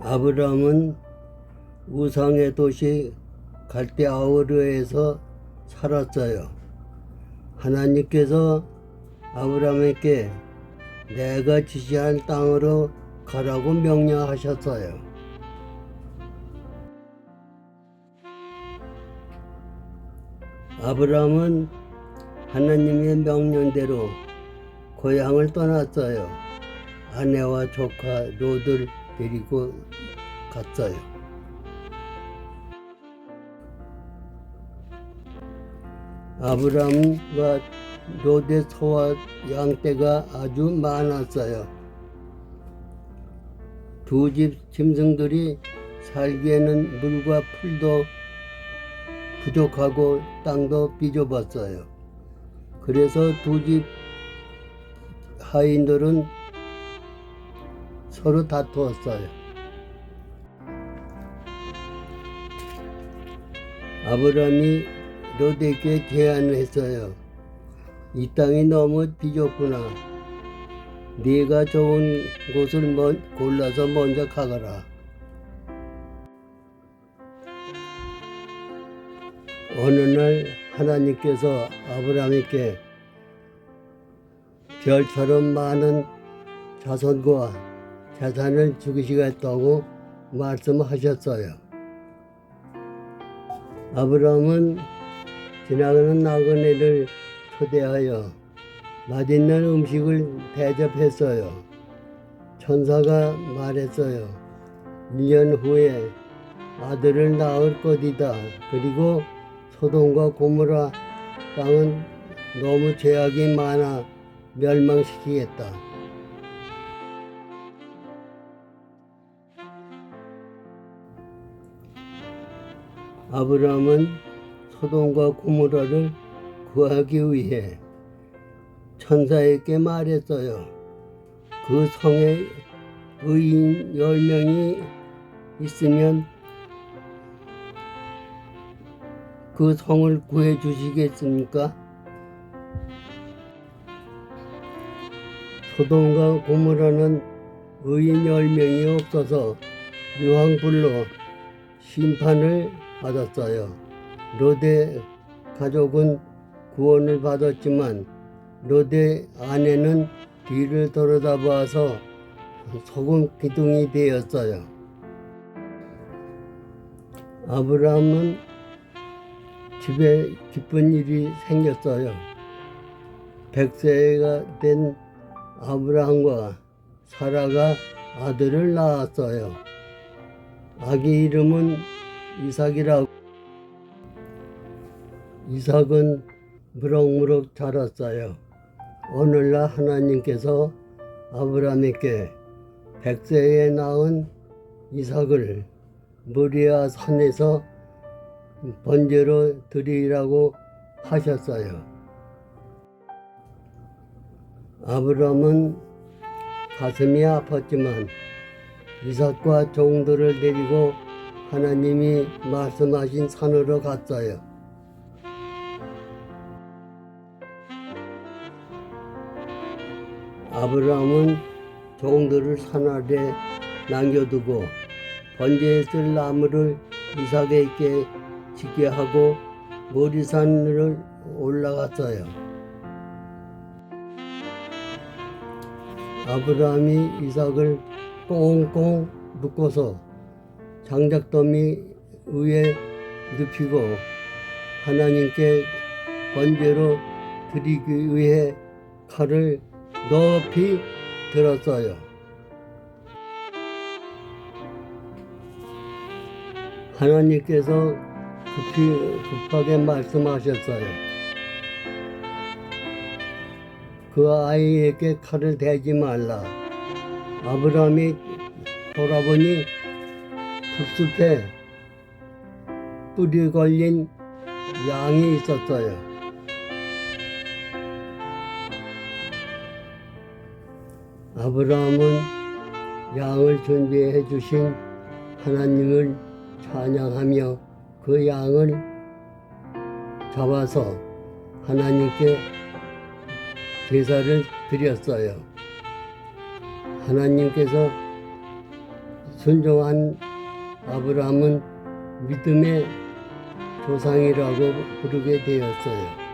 아브라함은 우상의 도시 갈대아우르에서 살았어요. 하나님께서 아브라함에게 내가 지시한 땅으로 가라고 명령하셨어요. 아브라함은 하나님의 명령대로 고향을 떠났어요. 아내와 조카 롯을 데리고 갔어요. 아브라함과 롯의 소와 양떼가 아주 많았어요. 두 집 짐승들이 살기에는 물과 풀도 부족하고 땅도 비좁았어요. 그래서 두 집 하인들은 서로 다투었어요. 아브라함이 롯에게 제안을 했어요. 이 땅이 너무 비좁구나. 네가 좋은 곳을 먼- 골라서 먼저 가거라. 어느 날 하나님께서 아브라함에게 별처럼 많은 자손과 재산을 주시겠다고 말씀하셨어요. 아브라함은 지나가는 나그네를 초대하여 맛있는 음식을 대접했어요. 천사가 말했어요. 1년 후에 아들을 낳을 것이다. 그리고 소돔과 고모라 땅은 너무 죄악이 많아 멸망시키겠다. 아브라함은 소돔과 고모라를 구하기 위해 천사에게 말했어요. 그 성에 의인 열 명이 있으면 그 성을 구해 주시겠습니까? 소돔과 고모라는 의인 열 명이 없어서 유황불로 심판을 받았어요. 롯의 가족은 구원을 받았지만 롯의 아내는 뒤를 돌아다봐서 소금 기둥이 되었어요. 아브라함은 집에 기쁜 일이 생겼어요. 백세가 된 아브라함과 사라가 아들을 낳았어요. 아기 이름은 이삭이라고. 이삭은 무럭무럭 자랐어요. 오늘날 하나님께서 아브라함에게 백세에 낳은 이삭을 모리아 산에서 번제로 드리라고 하셨어요. 아브라함은 가슴이 아팠지만 이삭과 종들을 데리고 하나님이 말씀하신 산으로 갔어요. 아브라함은 종들을 산 아래 남겨두고 번제에 쓸 나무를 이삭에게 지게 하고 모리산을 올라갔어요. 아브라함이 이삭을 꽁꽁 묶어서 장작더미 위에 눕히고 하나님께 번제로 드리기 위해 칼을 높이 들었어요. 하나님께서 급히, 급하게 말씀하셨어요. 그 아이에게 칼을 대지 말라. 아브라함이 돌아보니 풀숲에 뿔이 걸린 양이 있었어요. 아브라함은 양을 준비해 주신 하나님을 찬양하며 그 양을 잡아서 하나님께 제사를 드렸어요. 하나님께서 순종한 아브라함은 믿음의 조상이라고 부르게 되었어요.